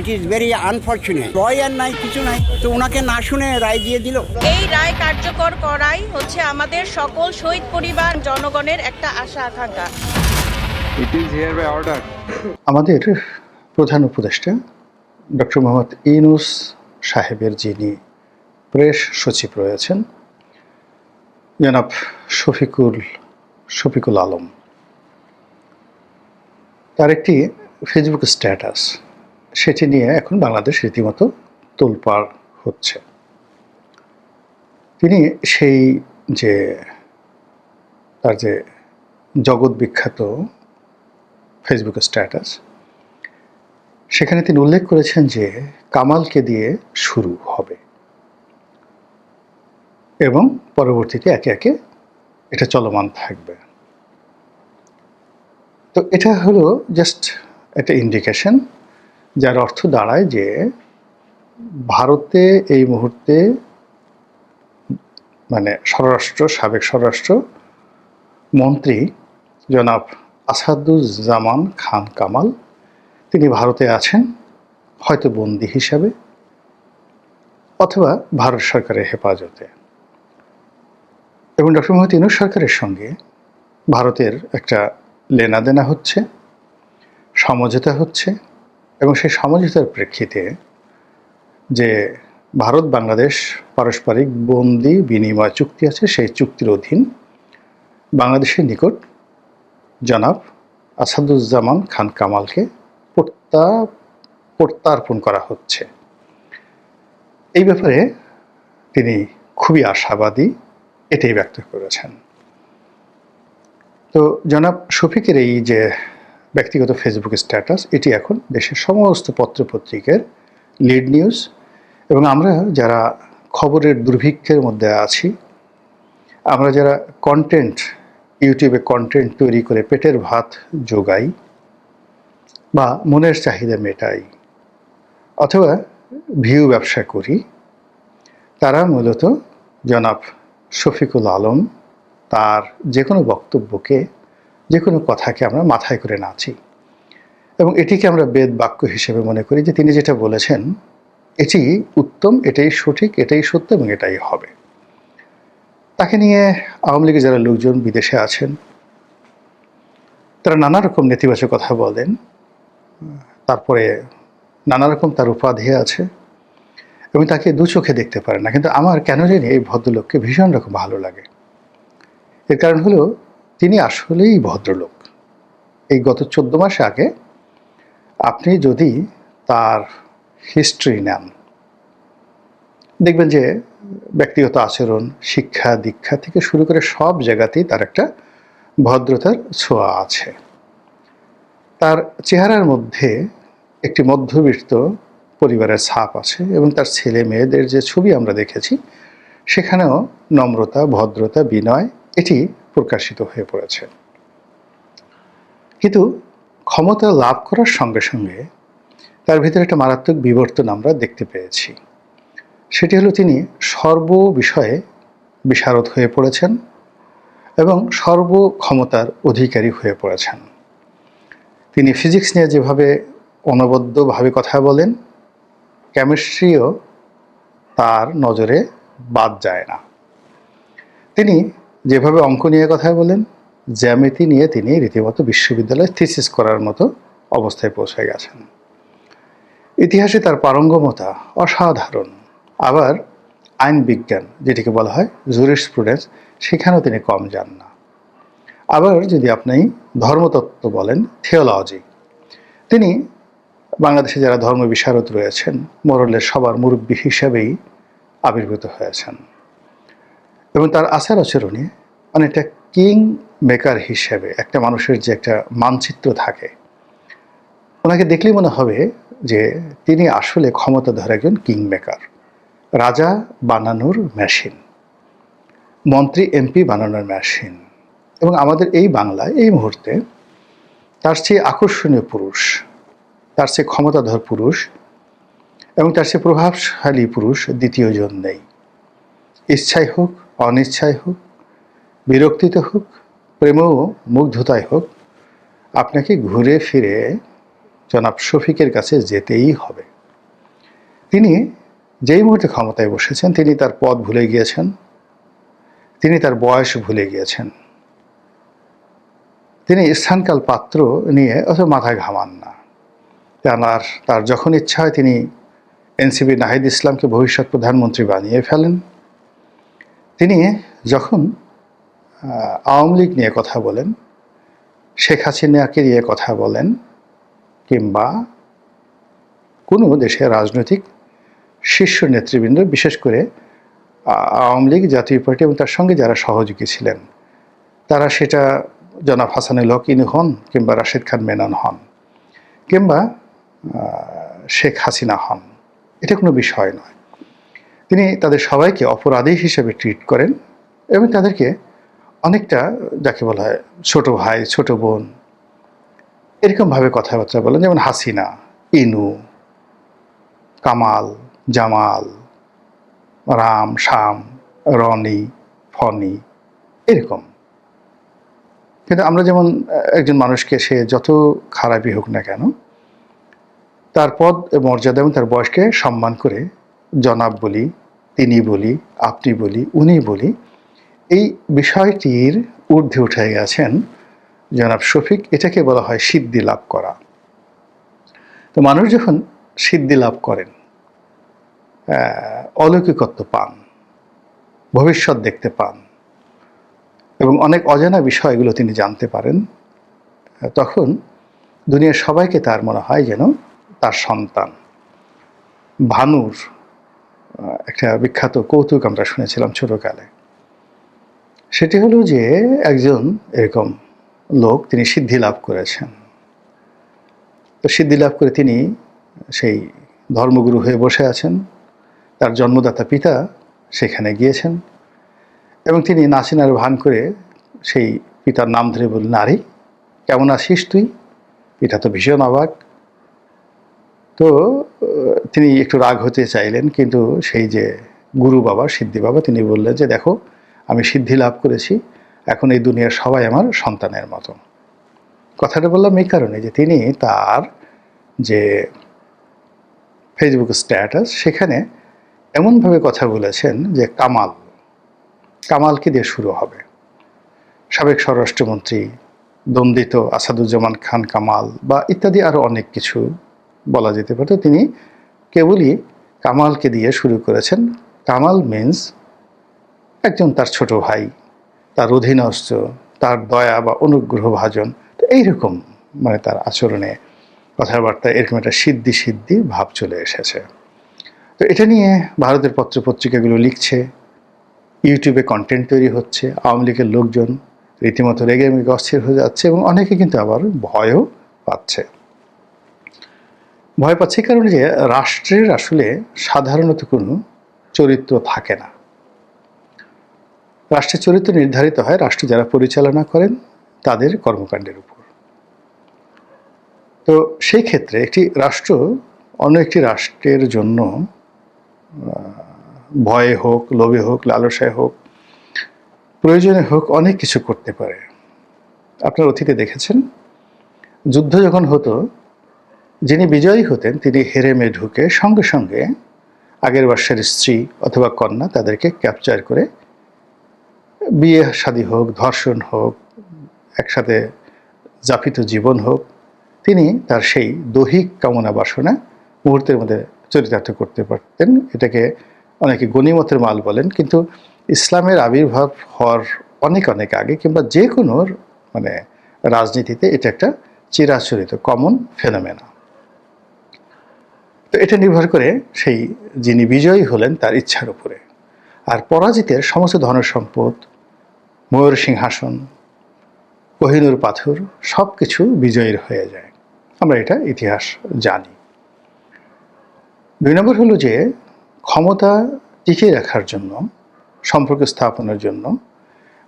It is very unfortunate lawyer নাই কিছু নাই। তো ওনাকে না শুনে রায় দিয়ে দিল। এই রায় কার্যকর করাই হচ্ছে আমাদের সকল শহীদ পরিবার জনগণের একটা আশা আকাঙ্ক্ষা। It is hereby ordered আমাদের প্রধান উপদেষ্টা ডক্টর মোহাম্মদ ইনুস সাহেবের যিনি প্রেস সচিব রয়েছেন জনাব শফিকুল শফিকুল আলম। তার একটি ফেসবুক স্ট্যাটাস সেটি নিয়ে এখন বাংলাদেশ রীতিমতো তোলপাড় হচ্ছে। তিনি সেই যে, তার যে জগৎ বিখ্যাত ফেসবুক স্ট্যাটাস সেখানে তিনি উল্লেখ করেছেন যে কামালকে দিয়ে শুরু হবে এবং পরবর্তীতে একে একে এটা চলমান থাকবে। তো এটা হলো জাস্ট একটা ইন্ডিকেশন যার অর্থ দাঁড়ায় যে ভারতে এই মুহূর্তে মানে স্বরাষ্ট্র, সাবেক স্বরাষ্ট্র মন্ত্রী জনাব আসাদুজ্জামান খান কামাল, তিনি ভারতে আছেন, হয়তো বন্দি হিসাবে, অথবা ভারত সরকারের হেফাজতে। এবং ডক্টর মোহাম্মদ ইনুস সরকারের সঙ্গে ভারতের একটা লেনাদেনা হচ্ছে, সমঝোতা হচ্ছে এবং সেই সমঝোতার প্রেক্ষিতে যে ভারত, বাংলাদেশ পারস্পরিক বন্দি বিনিময় চুক্তি আছে, সেই চুক্তির অধীন বাংলাদেশের নিকট জনাব আসাদুজ্জামান খান কামালকে প্রত্যা, প্রত্যার্পণ করা হচ্ছে। এই ব্যাপারে তিনি খুবই আশাবাদী, এটাই ব্যক্ত করেছেন। তো জনাব শফিকের এই যে ব্যক্তিগত ফেসবুক স্ট্যাটাস এটি এখন দেশের সমস্ত পত্রপত্রিকার লিড নিউজ এবং আমরা যারা খবরের দুর্ভিক্ষের মধ্যে আছি, আমরা যারা কন্টেন্ট ইউটিউবে কন্টেন্ট তৈরি করে পেটের ভাত যোগাই বা মনের চাহিদা মেটাই, অথবা ভিউ ব্যবসা করি, তারা মূলত জনাব শফিকুল আলম তার যে কোনো বক্তব্যকে যে কোনো কথাকে আমরা মাথায় করে নাচি এবং এটিকে আমরা বেদ বাক্য হিসেবে মনে করি যে তিনি যেটা বলেছেন, এটি উত্তম, এটাই সঠিক, এটাই সত্য এবং এটাই হবে। তাকে নিয়ে আওয়ামী লীগের যারা লোকজন বিদেশে আছেন, তারা নানা রকম নেতিবাচক কথা বলেন। তারপরে নানা রকম তার উপাধি আছে এবং তাকে দু চোখে দেখতে পারে না। কিন্তু আমার কেন জানি এই ভদ্রলোককে ভীষণ রকম ভালো লাগে। এর কারণ হলো তিনি আসলেই ভদ্রলোক। এই গত চোদ্দ মাস আগে আপনি যদি তার হিস্ট্রি নেন, দেখবেন যে ব্যক্তিগত আচরণ, শিক্ষা, দীক্ষা থেকে শুরু করে সব জায়গাতেই তার একটা ভদ্রতার ছোঁয়া আছে। তার চেহারার মধ্যে একটি মধ্যবিত্ত পরিবারের ছাপ আছে এবং তার ছেলে মেয়েদের যে ছবি আমরা দেখেছি, সেখানেও নম্রতা, ভদ্রতা, বিনয়, এটি প্রকাশিত হয়ে পড়েছে। কিন্তু ক্ষমতা লাভ করার সঙ্গে সঙ্গে তার ভিতরে একটা মারাত্মক বিবর্তন আমরা দেখতে পেয়েছি। সেটি হলো তিনি সর্ব বিষয়ে বিশারদ হয়ে পড়েছেন এবং সর্ব ক্ষমতার অধিকারী হয়ে পড়েছেন। তিনি ফিজিক্স নিয়ে যেভাবে অনবদ্যভাবে কথা বলেন, কেমিস্ট্রিও তার নজরে বাদ যায় না। তিনি যেভাবে অঙ্ক নিয়ে কথা বলেন জ্যামিতি নিয়ে তিনি রীতিমতো বিশ্ববিদ্যালয়ে থিসিস করার মতো অবস্থায় পৌঁছে গেছেন। ইতিহাসে তার পারঙ্গমতা অসাধারণ। আবার আইন বিজ্ঞান, যেটিকে বলা হয় জুরিস স্টুডেন্টস সেখানেও তিনি কম যান না। আবার যদি আপনি ধর্মতত্ত্ব বলেন, থিওলজি, তিনি বাংলাদেশে যারা ধর্ম বিশারদ রয়েছেন, মোরলের সবার মুরব্বী হিসেবেই আবির্ভূত হয়েছেন। এবং তার আচার আচরণে অনেকটা কিং মেকার হিসেবে একটা মানুষের যে একটা মানচিত্র থাকে, ওনাকে দেখলেই মনে হবে যে তিনি আসলে ক্ষমতাধর একজন কিং মেকার, রাজা বানানোর মেশিন মন্ত্রী এমপি বানানোর মেশিন এবং আমাদের এই বাংলায় এই মুহূর্তে তার চেয়ে আকর্ষণীয় পুরুষ, তার চেয়ে ক্ষমতাধর পুরুষ এবং তার চেয়ে প্রভাবশালী পুরুষ দ্বিতীয়জন নেই। ইচ্ছাই হোক অনিচ্ছাই হোক, বিরক্তিতে হোক প্রেম মুগ্ধতায় হোক, আপনাকে ঘুরে ফিরে জনাব শফিকের কাছে যেতেই হবে। তিনি যেই মুহূর্তে ক্ষমতায় বসেছেন, তিনি তার পদ ভুলে গিয়েছেন। তিনি তার বয়স ভুলে গিয়েছেন। তিনি স্থানকাল পাত্র নিয়ে অত মাথায় ঘামান না। তার তার যখন ইচ্ছা হয়, তিনি এনসিপি নাহিদ ইসলামকে ভবিষ্যৎ প্রধানমন্ত্রী বানিয়ে ফেলেন। তিনি যখন আওয়ামী লীগ নিয়ে কথা বলেন, শেখ হাসিনাকে নিয়ে কথা বলেন, কিংবা কোনো দেশের রাজনৈতিক শীর্ষ নেতৃবৃন্দ, বিশেষ করে আওয়ামী লীগ, জাতীয় পার্টি এবং তার সঙ্গে যারা সহযোগী ছিলেন, তারা সেটা জনাব হাসানুল হক ইনু হন কিংবা রাশেদ খান মেনন হন, কিংবা শেখ হাসিনা হন। এটা কোনো বিষয় নয়। তিনি তাদের সবাইকে অপরাধী হিসেবে ট্রিট করেন এবং তাদেরকে অনেকটা, যাকে বলা হয়, ছোট ভাই, ছোট বোন এরকমভাবে কথাবার্তা বলেন। যেমন হাসিনা, ইনু, কামাল, জামাল, রাম, শাম, রনি ফনি এরকম। কিন্তু আমরা যেমন, একজন মানুষকে সে যত খারাপই হোক না কেন, তার পদ, মর্যাদা এবং তার বয়সকে সম্মান করে জনাব বলি, তিনি বলি, আপনি বলি, উনি বলি, এই বিষয়টির ঊর্ধ্বে উঠে গেছেন জনাব শফিক। এটাকে বলা হয় সিদ্ধি লাভ করা। তো মানুষ যখন সিদ্ধি লাভ করেন অলৌকিকত্ব পান, ভবিষ্যৎ দেখতে পান, এবং অনেক অজানা বিষয়গুলো তিনি জানতে পারেন, তখন দুনিয়ার সবাইকে তার মনে হয় যেন তার সন্তান, ভানুর একটা বিখ্যাত কৌতুক আমরা শুনেছিলাম ছোটকালে। সেটি হলো যে একজন এরকম লোক তিনি সিদ্ধি লাভ করেছেন। তো সিদ্ধি লাভ করে তিনি সেই ধর্মগুরু হয়ে বসে আছেন। তার জন্মদাতা পিতা সেখানে গিয়েছেন এবং তিনি নাচিনার ভান করে সেই পিতার নাম ধরে বললেন নারী কেমন আছিস তুই? পিতা তো ভীষণ অবাক। তো তিনি একটু রাগ হতে চাইলেন, কিন্তু সেই যে গুরু বাবা, সিদ্ধি বাবা, তিনি বললেন যে, দেখো, আমি সিদ্ধি লাভ করেছি, এখন এই দুনিয়ার সবাই আমার সন্তানের মতো কথাটা বললাম এই কারণে যে, তিনি তার যে ফেসবুক স্ট্যাটাস সেখানে এমনভাবে কথা বলেছেন যে, কামাল কামালকে দিয়ে শুরু হবে। সাবেক স্বরাষ্ট্রমন্ত্রী দ্বন্দ্বিত আসাদুজ্জামান খান কামাল, বা ইত্যাদি আরও অনেক কিছু বলা যেতে পারে, তিনি কেবলই কামালকে দিয়ে শুরু করেছেন। কামাল মিন্স একজন তার ছোট ভাই, তার অধীনস্থ, তার দয়া বা অনুগ্রহ ভাজন। তো এইরকম মানে তার আচরণে কথাবার্তা, এরকম একটা সিদ্ধি সিদ্ধি ভাব চলে এসেছে। তো এটা নিয়ে ভারতের পত্রপত্রিকাগুলো লিখছে, ইউটিউবে কন্টেন্ট তৈরি হচ্ছে, আওয়ামী লীগের লোকজন রীতিমতো রেগে মেগে অস্থির হয়ে যাচ্ছে এবং অনেকে কিন্তু আবার ভয়ও পাচ্ছে। ভয় পাচ্ছে, কারণে যে রাষ্ট্রের আসলে সাধারণত কোনো চরিত্র থাকে না। রাষ্ট্রের চরিত্র নির্ধারিত হয় রাষ্ট্র যারা পরিচালনা করেন তাদের কর্মকাণ্ডের উপর। তো সেই ক্ষেত্রে একটি রাষ্ট্র অন্য একটি রাষ্ট্রের জন্য ভয়ে হোক, লোভে হোক, লালসায় হোক, প্রয়োজনে হোক অনেক কিছু করতে পারে। আপনার অতীতে দেখেছেন, যুদ্ধ যখন হতো যিনি বিজয়ী হতেন, তিনি হেরেমে ঢুকে সঙ্গে সঙ্গে আগের বর্ষের স্ত্রী অথবা কন্যা তাদেরকে ক্যাপচার করে বিয়ে শাদী হোক, ধর্ষণ হোক, একসাথে যাপিত জীবন হোক, তিনি তার সেই দৈহিক কামনা বাসনা মুহূর্তের মধ্যে চরিতার্থ করতে পারতেন। এটাকে অনেকে গণিমতের মাল বলেন, কিন্তু ইসলামের আবির্ভাব হওয়ার অনেক অনেক আগে কিংবা যে কোনো মানে রাজনীতিতে এটা একটা চিরাচরিত কমন ফেনোমেনা তো এটা নির্ভর করে সেই যিনি বিজয়ী হলেন তার ইচ্ছার উপরে। আর পরাজিতের সমস্ত ধনসম্পদ, ময়ূর সিংহাসন, কোহিনুর পাথর সব কিছু বিজয়ীর হয়ে যায়। আমরা এটা ইতিহাস জানি। দুই নম্বর হলো যে, ক্ষমতা টিকিয়ে রাখার জন্য, সম্পর্ক স্থাপনের জন্য,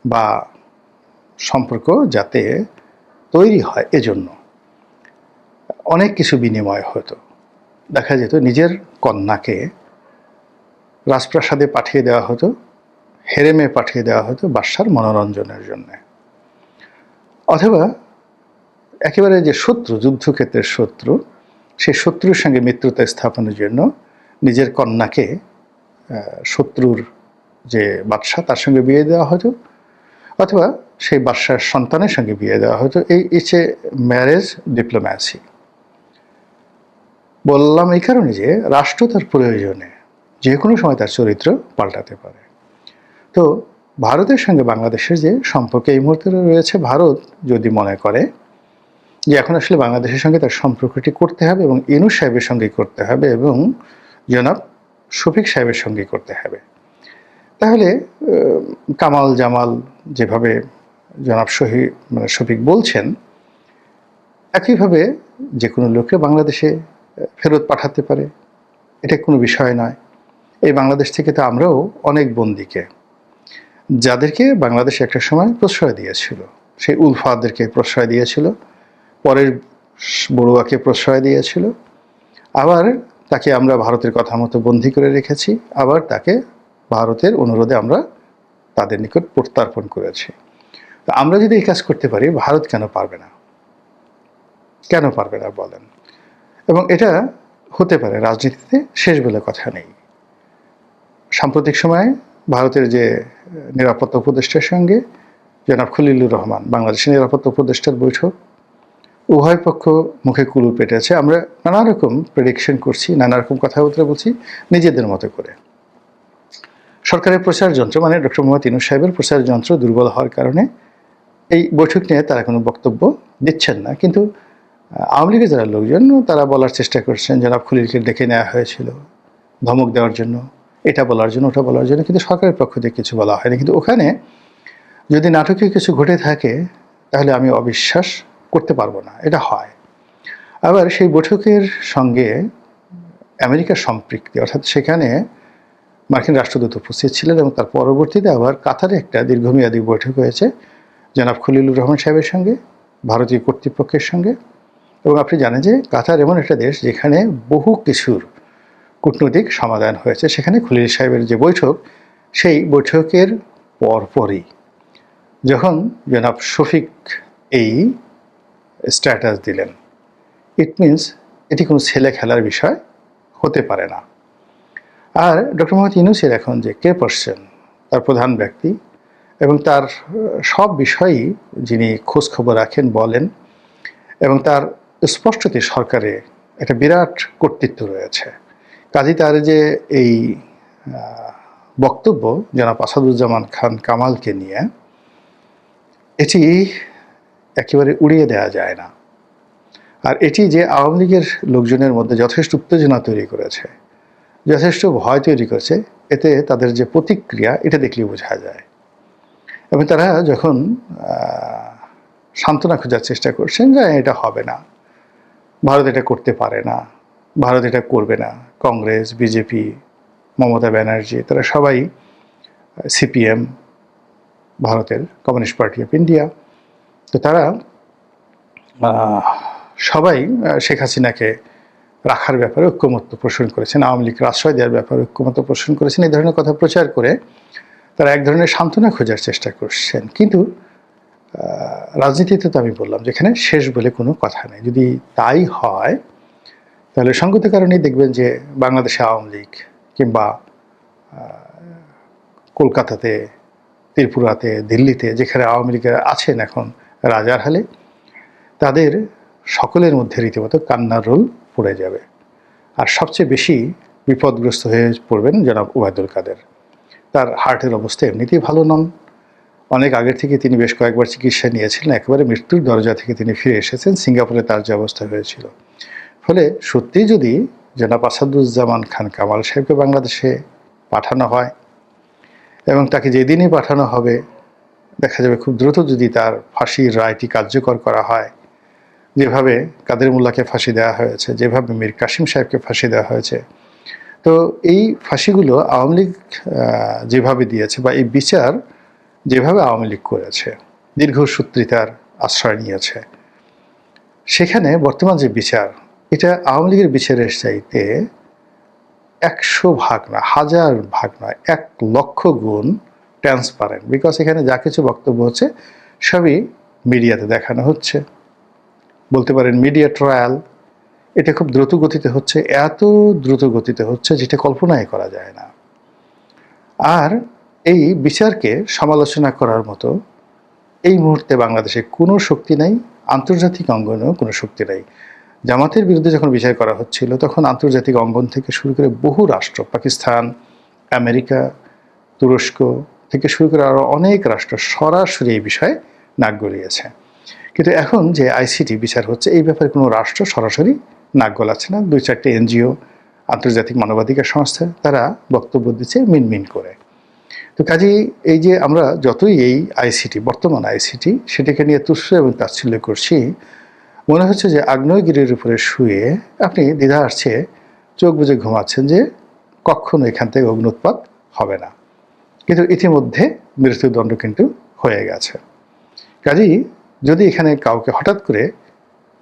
বা সম্পর্ক যাতে তৈরি হয় এজন্য। অনেক কিছু বিনিময় হতো। দেখা যেত নিজের কন্যাকে রাজপ্রাসাদে পাঠিয়ে দেওয়া হতো, হেরেমে পাঠিয়ে দেওয়া হতো বাসার মনোরঞ্জনের জন্য। অথবা একেবারে যে শত্রু, যুদ্ধক্ষেত্রের শত্রু, সেই শত্রুর সঙ্গে মিত্রতা স্থাপনের জন্য নিজের কন্যাকে শত্রুর যে বাদশাহ তার সঙ্গে বিয়ে দেওয়া হতো, অথবা সেই বাদশার সন্তানের সঙ্গে বিয়ে দেওয়া হতো। এই এ ম্যারেজ ডিপ্লোম্যাসি বললাম এই কারণে যে রাষ্ট্র তার প্রয়োজনে যে কোনো সময় তার চরিত্র পাল্টাতে পারে। তো ভারতের সঙ্গে বাংলাদেশের যে সম্পর্ক এই মুহূর্তে রয়েছে, ভারত যদি মনে করে যে এখন আসলে বাংলাদেশের সঙ্গে তার সম্পর্কটি করতে হবে এবং ইনুস সাহেবের সঙ্গে করতে হবে এবং জনাব শফিক সাহেবের সঙ্গে করতে হবে, তাহলে কামাল জামাল যেভাবে জনাব শহীদ মানে শফিক বলছেন, একইভাবে যে কোনো লোককে বাংলাদেশে ফেরত পাঠাতে পারে। এটা কোনো বিষয় নয়। এই বাংলাদেশ থেকে তো আমরাও অনেক বন্দিকে, যাদেরকে বাংলাদেশ একটা সময় প্রশ্রয় দিয়েছিল। সেই উলফাদেরকে প্রশ্রয় দিয়েছিল, পরের বড়ুয়াকে প্রশ্রয় দিয়েছিল। আবার তাকে আমরা ভারতের কথা মতো বন্দি করে রেখেছি। আবার তাকে ভারতের অনুরোধে আমরা তাদের নিকট প্রত্যার্পণ করেছি। তো আমরা যদি এই কাজ করতে পারি, ভারত কেন পারবে না? কেন পারবে না বলেন? এবং এটা হতে পারে, রাজনীতিতে শেষ বলে কথা নেই। সাম্প্রতিক সময়ে ভারতের যে নিরাপত্তা উপদেষ্টার সঙ্গে জনাব খলিলুর রহমান, বাংলাদেশের নিরাপত্তা উপদেষ্টার বৈঠক, উভয় পক্ষ মুখে কুলু পেটেছে। আমরা নানা রকম প্রেডিকশন করছি, নানা রকম কথাবার্তা বলছি, নিজেদের মতো করে। সরকারের প্রচার যন্ত্র মানে ডক্টর মোহাম্মদ ইনুস সাহেবের প্রচার যন্ত্র দুর্বল হওয়ার কারণে এই বৈঠক নিয়ে তারা কোনো বক্তব্য দিচ্ছেন না। কিন্তু আওয়ামী লীগের যারা লোকজন, তারা বলার চেষ্টা করছেন জনাব খলিলকে ডেকে নেওয়া হয়েছিল ধমক দেওয়ার জন্য। এটা বলার জন্য, ওটা বলার জন্য, কিন্তু সরকারের পক্ষ থেকে কিছু বলা হয়নি। কিন্তু ওখানে যদি নাটকীয় কিছু ঘটে থাকে, তাহলে আমি অবিশ্বাস করতে পারব না। এটা হয়। আবার সেই বৈঠকের সঙ্গে আমেরিকার সম্পৃক্তি, অর্থাৎ সেখানে মার্কিন রাষ্ট্রদূত উপস্থিত ছিলেন এবং তার পরবর্তীতে আবার কাতারে একটা দীর্ঘমেয়াদী বৈঠক হয়েছে জনাব খলিলুর রহমান সাহেবের সঙ্গে, ভারতীয় কর্তৃপক্ষের সঙ্গে। এবং আপনি জানেন যে কাতার এমন একটা দেশ যেখানে বহু কিছুর কূটনৈতিক সমাধান হয়েছে। সেখানে খলিল সাহেবের যে বৈঠক, সেই বৈঠকের পরপরই যখন জনাব শফিক এই স্ট্যাটাস দিলেন ইট মিনস এটি কোনো ছেলে খেলার বিষয় হতে পারে না। আর ডক্টর মোহাম্মদ ইউনুসের এখন যে কে পার্সন, তার প্রধান ব্যক্তি এবং তার সব বিষয়ই যিনি খোঁজ খবর রাখেন, বলেন এবং তার স্পষ্টতে সরকারে একটা বিরাট কর্তৃত্ব রয়েছে। কাজী তার যে এই বক্তব্য জনাব আসাদুজ্জামান খান কামালকে নিয়ে, এটি একেবারে উড়িয়ে দেওয়া যায় না। আর এটি যে আওয়ামী লীগের লোকজনের মধ্যে যথেষ্ট উত্তেজনা তৈরি করেছে, যথেষ্ট ভয় তৈরি করেছে, এতে তাদের যে প্রতিক্রিয়া, এটা দেখলেই বোঝা যায়। এবং তারা যখন সান্ত্বনা খোঁজার চেষ্টা করছেন যে এটা হবে না ভারত এটা করতে পারে না, ভারত এটা করবে না। কংগ্রেস, বিজেপি, মমতা ব্যানার্জি, তারা সবাই সিপিএম, ভারতের কমিউনিস্ট পার্টি অফ ইন্ডিয়া, তো তারা সবাই শেখ হাসিনাকে রাখার ব্যাপারে ঐক্যমত্য পোষণ করেছেন, আওয়ামী লীগকে আশ্রয় দেওয়ার ব্যাপারে ঐক্যমত্য পোষণ করেছেন, এই ধরনের কথা প্রচার করে তারা এক ধরনের সান্ত্বনা খোঁজার চেষ্টা করছেন। কিন্তু রাজনীতিতে তো আমি বললাম যেখানে শেষ বলে কোনো কথা নেই। যদি তাই হয়, তাহলে সঙ্গত কারণেই দেখবেন যে বাংলাদেশে আওয়ামী লীগ কিংবা কলকাতাতে, ত্রিপুরাতে, দিল্লিতে যেখানে আওয়ামী লীগের আছেন এখন রাজার হালে, তাদের সকলের মধ্যে রীতিমতো কান্নার রোল পড়ে যাবে। আর সবচেয়ে বেশি বিপদগ্রস্ত হয়ে পড়বেন জনাব ওবায়দুল কাদের। তার হার্টের অবস্থা এমনিতেই ভালো নন। অনেক আগের থেকে তিনি বেশ কয়েকবার চিকিৎসা নিয়েছিলেন, একেবারে মৃত্যুর দরজা থেকে তিনি ফিরে এসেছেন, সিঙ্গাপুরে তার যে অবস্থা হয়েছিল। ফলে সত্যিই যদি জনাব আসাদুজ্জামান খান কামাল সাহেবকে বাংলাদেশে পাঠানো হয় এবং তাকে যেদিনই পাঠানো হবে, দেখা যাবে খুব দ্রুত যদি তার ফাঁসির রায়টি কার্যকর করা হয়, যেভাবে কাদের মোল্লাকে ফাঁসি দেওয়া হয়েছে, যেভাবে মীর কাসিম সাহেবকে ফাঁসি দেওয়া হয়েছে, তো এই ফাঁসিগুলো আওয়ামী লীগ যেভাবে দিয়েছে বা এই বিচার যেভাবে আওয়ামী লীগ করেছে দীর্ঘসূত্রিতার আশ্রয় নিয়েছে। সেখানে বর্তমান যে বিচার, এটা আওয়ামী লীগের বিচারের চাইতে একশো ভাগ না, হাজার ভাগ নয় এক লক্ষ গুণ ট্রান্সপারেন্ট বিকজ এখানে যা কিছু বক্তব্য হচ্ছে, সবই মিডিয়াতে দেখানো হচ্ছে। বলতে পারেন মিডিয়া ট্রায়াল এটা খুব দ্রুত গতিতে হচ্ছে, এত দ্রুত গতিতে হচ্ছে, যেটা কল্পনাই করা যায় না। আর এই বিচারকে সমালোচনা করার মতো এই মুহূর্তে বাংলাদেশে কোনো শক্তি নাই, আন্তর্জাতিক অঙ্গনেও কোনো শক্তি নাই। জামাতের বিরুদ্ধে যখন বিচার করা হচ্ছিল, তখন আন্তর্জাতিক অঙ্গন থেকে শুরু করে বহু রাষ্ট্র, পাকিস্তান, আমেরিকা, তুরস্ক থেকে শুরু করে আরও অনেক রাষ্ট্র সরাসরি এই বিষয়ে নাক গলিয়েছে। কিন্তু এখন যে আইসিটি বিচার হচ্ছে, এই ব্যাপারে কোনো রাষ্ট্র সরাসরি নাক গলাচ্ছে না। দুই চারটে এনজিও, আন্তর্জাতিক মানবাধিকার সংস্থা, তারা বক্তব্য দিচ্ছে মিনমিন করে। তো কাজেই এই যে আমরা যতই এই আইসিটি বর্তমান আইসিটি সেটাকে নিয়ে তুষ্য এবং তাচ্ছিল্য করছি, মনে হচ্ছে যে আগ্নেয়গিরির উপরে শুয়ে আপনি দ্বিধা আসছে, চোখ বুজে ঘুমাচ্ছেন যে কখনো এখান থেকে অগ্নুৎপাত হবে না। কিন্তু ইতিমধ্যে মৃত্যুদণ্ড কিন্তু হয়ে গেছে। কাজেই যদি এখানে কাউকে হঠাৎ করে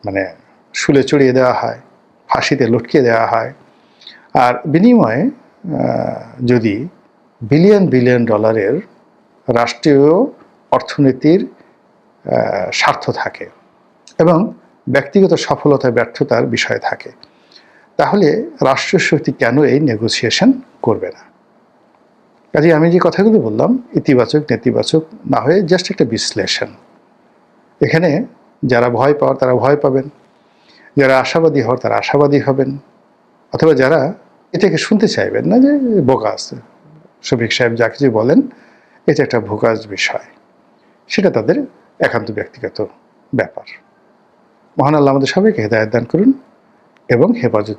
মানে শুলে চড়িয়ে দেওয়া হয়, ফাঁসিতে লটকে দেওয়া হয়, আর বিনিময়ে যদি বিলিয়ন বিলিয়ন ডলারের রাষ্ট্রীয় অর্থনীতির স্বার্থ থাকে এবং ব্যক্তিগত সফলতা ব্যর্থতার বিষয় থাকে। তাহলে রাষ্ট্রীয় শক্তি কেন এই নেগোসিয়েশন করবে না? কাজে আমি যে কথাগুলো বললাম, ইতিবাচক, নেতিবাচক, না হয়ে জাস্ট একটা বিশ্লেষণ। এখানে যারা ভয় পাওয়ার তারা ভয় পাবেন, যারা আশাবাদী হওয়ার তারা আশাবাদী হবেন, অথবা যারা এটাকে শুনতে চাইবেন না যে বোকা আছে। শফিক সাহেব যা কিছু বলেন, এটা একটা ভোকাজ বিষয়। সেটা তাদের একান্ত ব্যক্তিগত ব্যাপার। মহান আল্লাহ আমাদের সবাইকে হেদায়ত দান করুন এবং হেফাজত